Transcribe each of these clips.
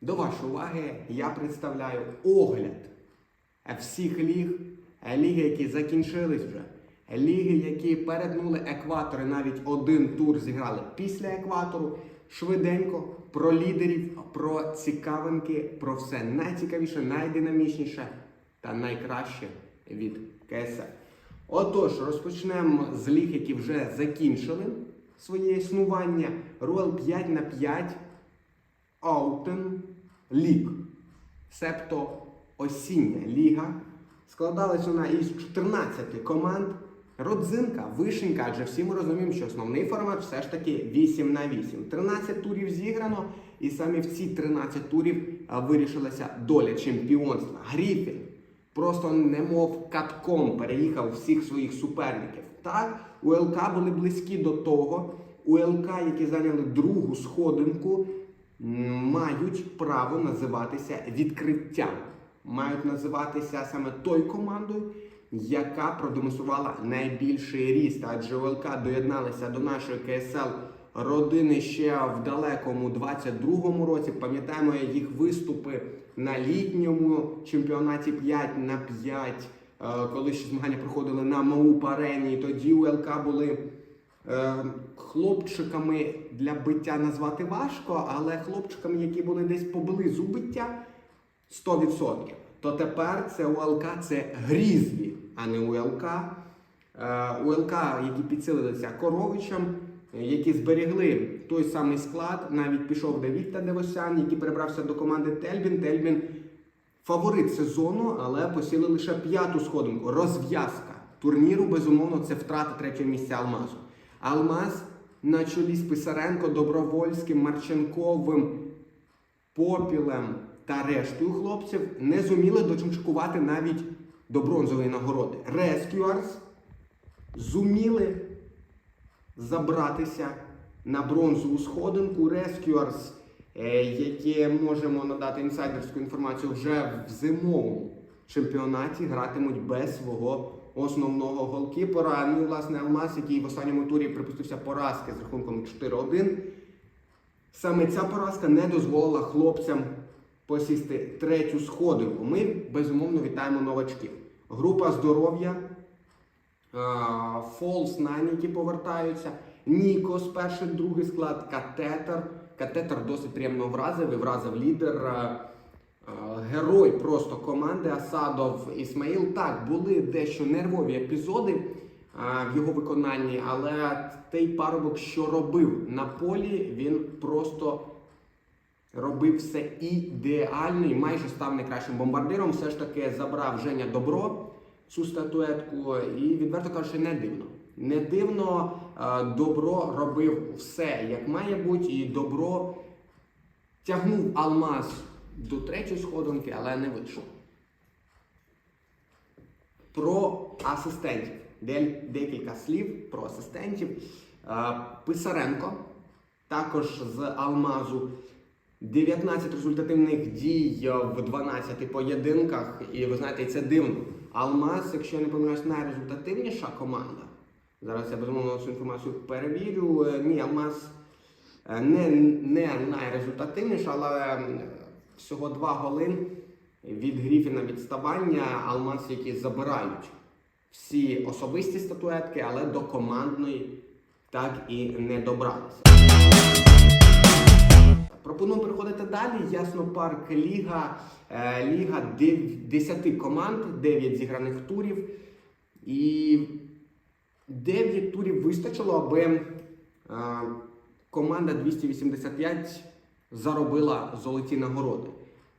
До вашої уваги я представляю огляд всіх ліг, ліги, які закінчились вже, ліги, які перетнули екватори, навіть один тур зіграли після екватору. Швиденько про лідерів, про цікавинки, про все найцікавіше, найдинамічніше та найкраще від КСР. Отож, розпочнемо з ліг, які вже закінчили своє існування. Роял 5 на 5 Аутен Ліг. Себто осіння ліга. Складалась вона із 14 команд. Родзинка, вишенька, адже всі ми розуміємо, що основний формат все ж таки 8 на 8. 13 турів зіграно, і саме в ці 13 турів вирішилася доля чемпіонства. Гріфін просто немов катком переїхав всіх своїх суперників. Так, ЛК були близькі до того. У ЛК, які зайняли другу сходинку, мають право називатися відкриттям. Мають називатися саме той командою, яка продемонструвала найбільший ріст. Адже УЛК доєдналися до нашої КСЛ родини ще в далекому 22-му році. Пам'ятаємо їх виступи на літньому чемпіонаті 5 на 5, е, коли ще змагання проходили на МАУП арені. Тоді УЛК були е, хлопчиками для биття назвати важко, але хлопчиками, які були десь поблизу биття. 100%. То тепер це УЛК це грізлі, а не УЛК. Е, УЛК, які підсилилися Коровичем, е, які зберегли той самий склад, навіть пішов Давід Тадевосян, який перебрався до команди Тельбін. Тельбін фаворит сезону, але посіли лише п'яту сходинку. Розв'язка турніру, безумовно, це втрата третього місця Алмазу. Алмаз на чолі з Писаренко, Добровольським, Марченковим, Попілем та рештою хлопців не зуміли дочимчикувати навіть до бронзової нагороди. Rescuers зуміли забратися на бронзову сходинку. Е, які можемо надати інсайдерську інформацію, вже в зимовому чемпіонаті гратимуть без свого основного голкіпера. Ну, власне, Алмаз, який в останньому турі припустився поразки з рахунком 4-1. Саме ця поразка не дозволила хлопцям посісти третю сходинку. Ми безумовно вітаємо новачків. Група здоров'я, Фолс Найн, які повертаються, Нікос, перший, другий склад, катетер. Катетер досить приємно вразив і вразив лідер. Е, Герой просто команди Асадов Ісмаїл. Так, були дещо нервові епізоди е, в його виконанні, але той парубок, що робив на полі, він просто робив все ідеально і майже став найкращим бомбардиром. Все ж таки забрав Женя Добро цю статуетку, і відверто кажучи, не дивно. Не дивно, е, добро робив все як має бути, і добро тягнув алмаз до третьої сходинки, але не вийшов. Про асистентів. Декілька слів про асистентів. Е, Писаренко, також з Алмазу. 19 результативних дій в 12 поєдинках. І ви знаєте, це дивно. Алмаз, якщо я не помиляюсь, найрезультативніша команда. Зараз я безумовно цю інформацію перевірю. Е, Ні, Алмаз е, не, не найрезультативніша, але всього два голи від Гріфіна відставання. Алмаз, які забирають всі особисті статуетки, але до командної так і не добралися. Пропоную переходити далі. Ясно, парк Ліга. Е, Ліга 10 команд, 9 зіграних турів. І 9 турів вистачило, аби е, команда 285 заробила золоті нагороди.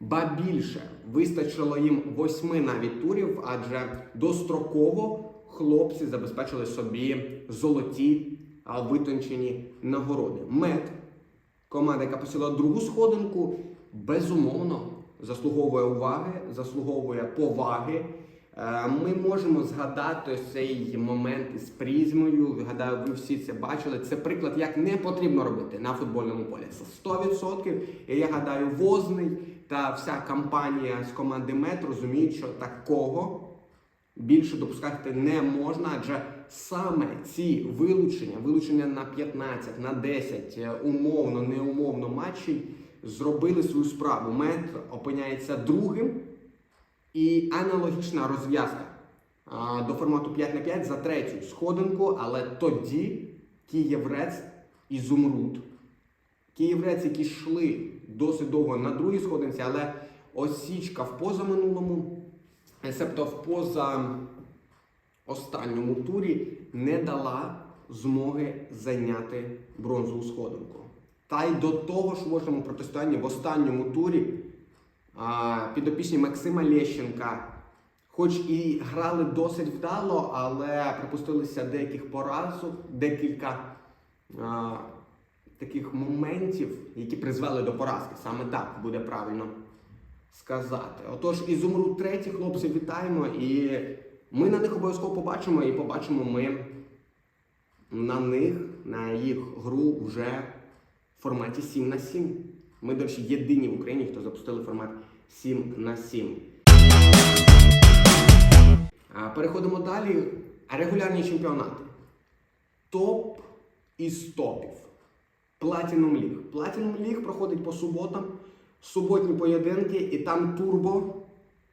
Ба більше вистачило їм 8 навіть турів, адже достроково хлопці забезпечили собі золоті витончені нагороди. Мед команда, яка посіла другу сходинку, безумовно заслуговує уваги, заслуговує поваги. Е, Ми можемо згадати цей момент із призмою. Гадаю, ви всі це бачили. Це приклад, як не потрібно робити на футбольному полі. Це 100%. І я гадаю, Возний та вся компанія з команди Мет розуміють, що такого більше допускати не можна, адже саме ці вилучення, вилучення на 15, на 10, е, умовно, неумовно матчів, зробили свою справу. Мед опиняється другим. І аналогічна розв'язка а, до формату 5 на 5 за третю сходинку, але тоді Київрець і Зумруд. Київрець, які йшли досить довго на другій сходинці, але осічка в позаминулому, себто в поза останньому турі не дала змоги зайняти бронзову сходинку. Та й до того ж в вашому протистоянні в останньому турі підопічні Максима Лещенка, хоч і грали досить вдало, але припустилися деяких поразок, декілька а, таких моментів, які призвели до поразки. Саме так буде правильно сказати. Отож, Ізумруд третій, хлопці, вітаємо. І ми на них обов'язково побачимо, і побачимо ми на них, на їх гру вже в форматі 7 на 7. Ми, до речі, єдині в Україні, хто запустили формат 7 на 7. Переходимо далі. Регулярні чемпіонати. Топ із топів. Platinum League. Platinum League проходить по суботам. Суботні поєдинки, і там турбо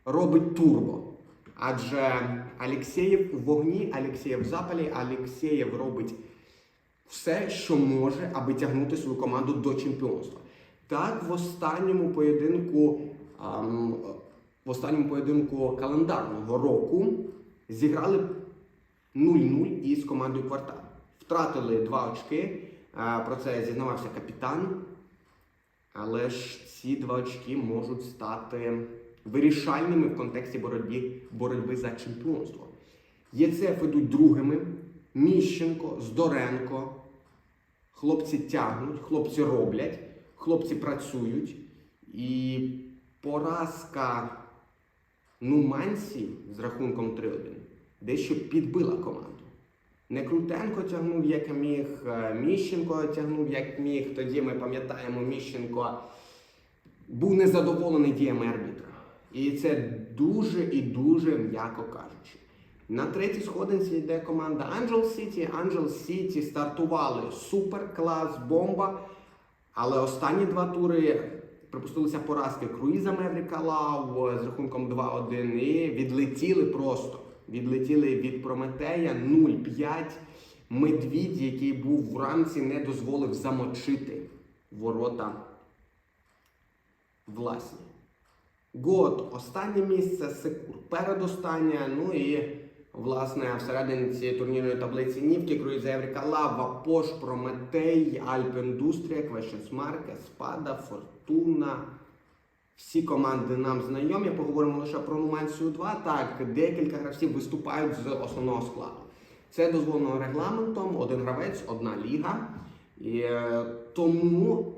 робить турбо. Адже Алексєєв у вогні, Алексєєв в запалі, Алексєєв робить все, що може, аби тягнути свою команду до чемпіонства. Так, в останньому поєдинку, в останньому поєдинку календарного року зіграли 0-0 із командою квартал. Втратили два очки. Про це зізнавався капітан. Але ж ці два очки можуть стати вирішальними в контексті боротьби, боротьби за чемпіонство. ЄЦФ ідуть другими. Міщенко, Здоренко. Хлопці тягнуть, хлопці роблять, хлопці працюють. І поразка Нуманці з рахунком 3-1 дещо підбила команду. Некрутенко тягнув як міг, е, Міщенко тягнув як міг. Тоді ми пам'ятаємо, Міщенко був незадоволений діями арбітра. І це дуже і дуже м'яко кажучи. На третій сходинці йде команда Angel City. Angel City стартували супер клас, бомба. Але останні два тури припустилися поразки Круїза Мевріка Лав з рахунком 2-1 і відлетіли просто. Відлетіли від Прометея 0-5. Медвідь, який був в рамці, не дозволив замочити ворота власні. Год останнє місце, Секур передостаннє. Ну і власне всередині цієї турнірної таблиці Нівки, Круїз Еврика, Лава, Пош, Прометей, Альпендустрія, Квешенсмарк, Спада, Фортуна. Всі команди нам знайомі. Поговоримо лише про Нуманцію 2. Так, декілька гравців виступають з основного складу. Це дозволено регламентом, один гравець, одна ліга. І, е, тому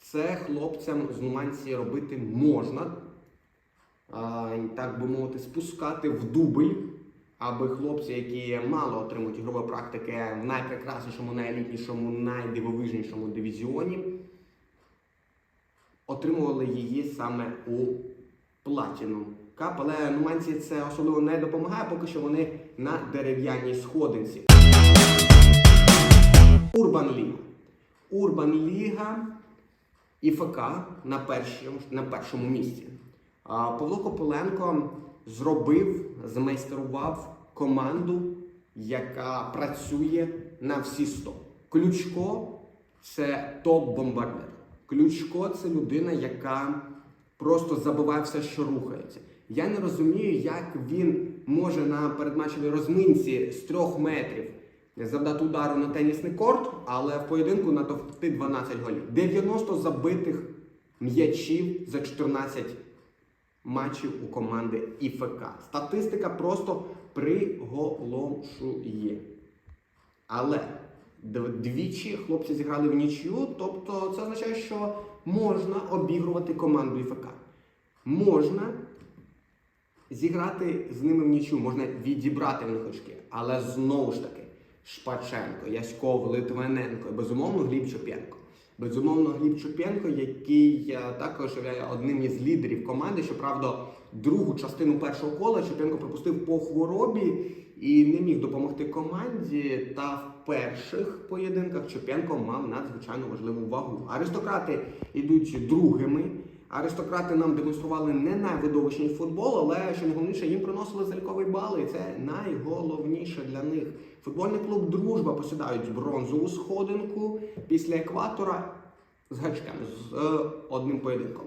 це хлопцям з Нуманції робити можна. Так би мовити, спускати в дубль, аби хлопці, які мало отримують ігрової практики в найпрекраснішому, найелітнішому, найдивовижнішому дивізіоні, отримували її саме у Platinum Cup. Але нуманці це особливо не допомагає, поки що вони на дерев'яній сходинці. Урбан Ліга. Урбан Ліга і ФК на першому, на першому місці. Павло Копиленко зробив, змайстрував команду, яка працює на всі 100. Ключко це топ-бомбардир. Ключко це людина, яка просто забиває все, що рухається. Я не розумію, як він може на передматчевій розминці з трьох метрів завдати удару на тенісний корт, але в поєдинку натовпти 12 голів. 90 забитих м'ячів за 14 матчів у команди ІФК. Статистика просто приголомшує. Але дв- двічі хлопці зіграли в нічю, тобто це означає, що можна обігрувати команду ІФК. Можна зіграти з ними в нічю, можна відібрати в них очки. Але знову ж таки, Шпаченко, Яськов, Литвиненко і безумовно Гліб Чопенко. Безумовно, Гліб Чупенко, який е, також є одним із лідерів команди. Щоправда, другу частину першого кола Чупенко пропустив по хворобі, і не міг допомогти команді. Та в перших поєдинках Чупенко мав надзвичайно важливу вагу. Аристократи йдуть другими. Аристократи нам демонстрували не найвидовищніший футбол, але що найголовніше, їм приносили залікові бали. І це найголовніше для них. Футбольний клуб Дружба посідають бронзову сходинку після екватора з гачком, з е, одним поєдинком.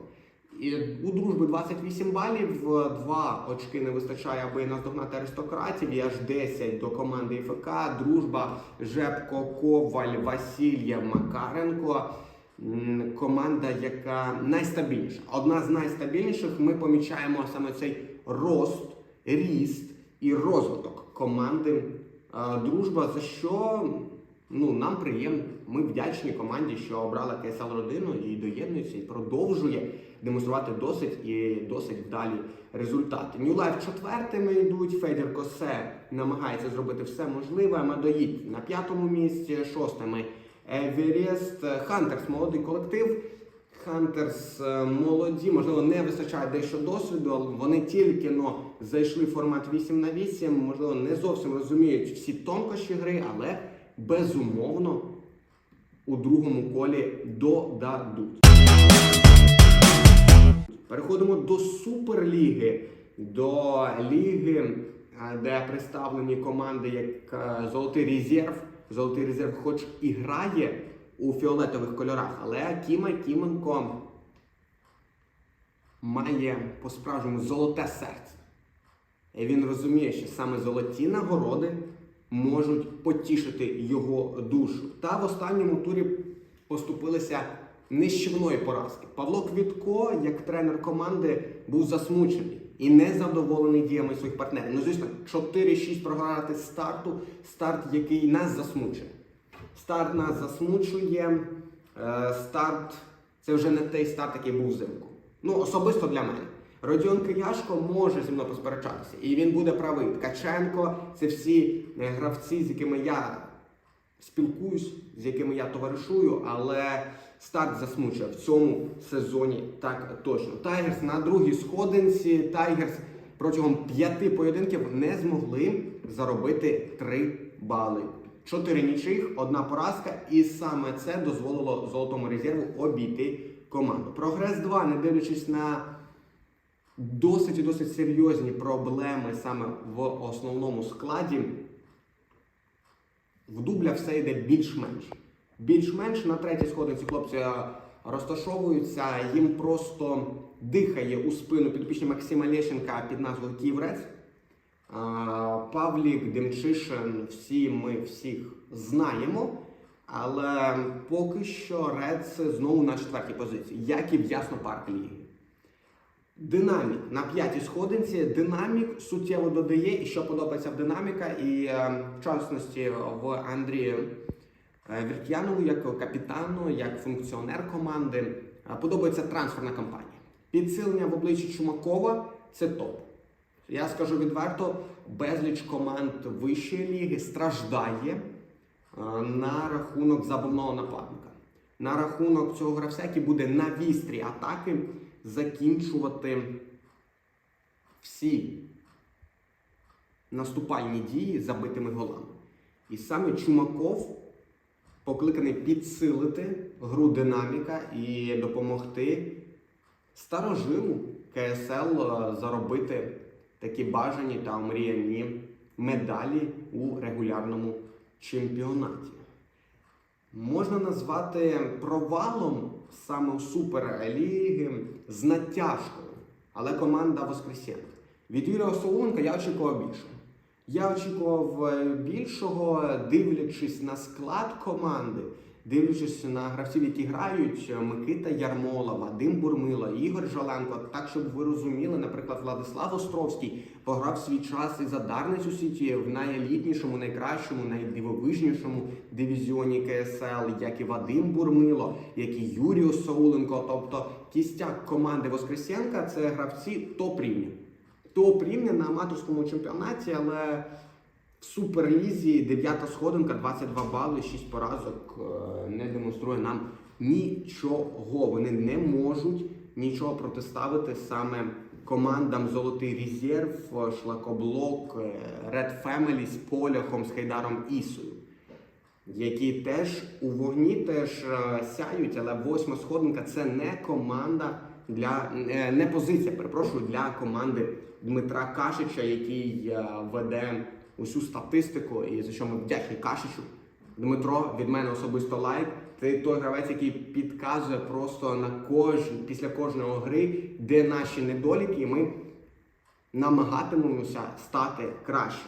І у дружби 28 балів, два очки не вистачає, аби наздогнати аристократів. І аж 10 до команди ІФК. Дружба Жепко, Коваль, Васильєв, Макаренко. Команда, яка найстабільніша. Одна з найстабільніших. Ми помічаємо саме цей рост, ріст і розвиток команди е, Дружба. За що ну, нам приємно. Ми вдячні команді, що обрала КСЛ родину і доєднується, і продовжує демонструвати досить і досить вдалі результати. New Life четвертими йдуть. Федір Косе намагається зробити все можливе. Мадоїд на п'ятому місці, шостими. Еверест, Хантерс, молодий колектив. Хантерс е, молоді, можливо, не вистачає дещо досвіду, але вони тільки но зайшли в формат 8 на 8, можливо, не зовсім розуміють всі тонкощі гри, але безумовно у другому колі додадуть. Переходимо до Суперліги, до ліги, де представлені команди як е, Золотий резерв. Золотий резерв, хоч і грає у фіолетових кольорах, але Кіма Кіменко має по-справжньому золоте серце. І він розуміє, що саме золоті нагороди можуть потішити його душу. Та в останньому турі поступилися нищівної поразки. Павло Квітко, як тренер команди, був засмучений і незадоволений діями своїх партнерів. Ну, звісно, 4-6 програти старту, старт, який нас засмучує. Старт нас засмучує. Е, Старт це вже не той старт, який був взимку. Ну, особисто для мене. Родіон Кияшко може зі мною посперечатися, і він буде правий. Ткаченко це всі е, гравці, з якими я спілкуюсь, з якими я товаришую, але старт засмучує в цьому сезоні так точно. Тайгерс на другій сходинці. Тайгерс протягом п'яти поєдинків не змогли заробити три бали. Чотири нічих, одна поразка, і саме це дозволило золотому резерву обійти команду. Прогрес 2, не дивлячись на досить і досить серйозні проблеми саме в основному складі. В дубля все йде більш-менш. Більш-менш на третій сходинці хлопці е, розташовуються, їм просто дихає у спину підопічні Максима Лещенка під назвою Київрець. Е, Павлік, Демчишин, всі ми всіх знаємо. Але поки що Рец знову на четвертій позиції, як і в Яснопарк ліги. Динамік на п'ятій сходинці. Динамік суттєво додає, і що подобається в динаміка, і е, в частності в Андрію е, як капітану, як функціонер команди. е, Подобається трансферна кампанія. Підсилення в обличчі Чумакова це топ. Я скажу відверто, безліч команд вищої ліги страждає на рахунок забавного нападника. На рахунок цього гравця, який буде на вістрі атаки закінчувати всі наступальні дії забитими голами. І саме Чумаков покликаний підсилити гру динаміка і допомогти старожилу КСЛ е, заробити такі бажані та омріяні медалі у регулярному чемпіонаті. Можна назвати провалом саме Суперліги з натяжкою, але команда Воскресенка. Від Юрія Солонка я очікував більшого. Я очікував е, більшого, дивлячись на склад команди, дивлячись на гравців, які грають е, Микита Ярмола, Вадим Бурмило, Ігор Жоленко. Так, щоб ви розуміли, наприклад, Владислав Островський пограв свій час і за Дарницю Сіті в найелітнішому, найкращому, найдивовижнішому дивізіоні КСЛ, як і Вадим Бурмило, як і Юрій Сауленко. Тобто кістяк команди Воскресенка це гравці топ-рівня. Топ-рівня на аматорському чемпіонаті, але в суперлізі 9 сходинка, 22 бали, 6 поразок е, не демонструє нам нічого. Вони не можуть нічого протиставити саме командам Золотий Резерв, Шлакоблок, е, Red Family з Поляхом, з Хайдаром Ісою, які теж у вогні теж е, сяють, але восьма сходинка це не команда для е, не позиція, перепрошую, для команди Дмитра Кашича, який е, веде усю статистику, і за що ми вдячні Кашичу. Дмитро, від мене особисто лайк. Ти той гравець, який підказує просто на кож... після кожної гри, де наші недоліки, і ми намагатимемося стати краще.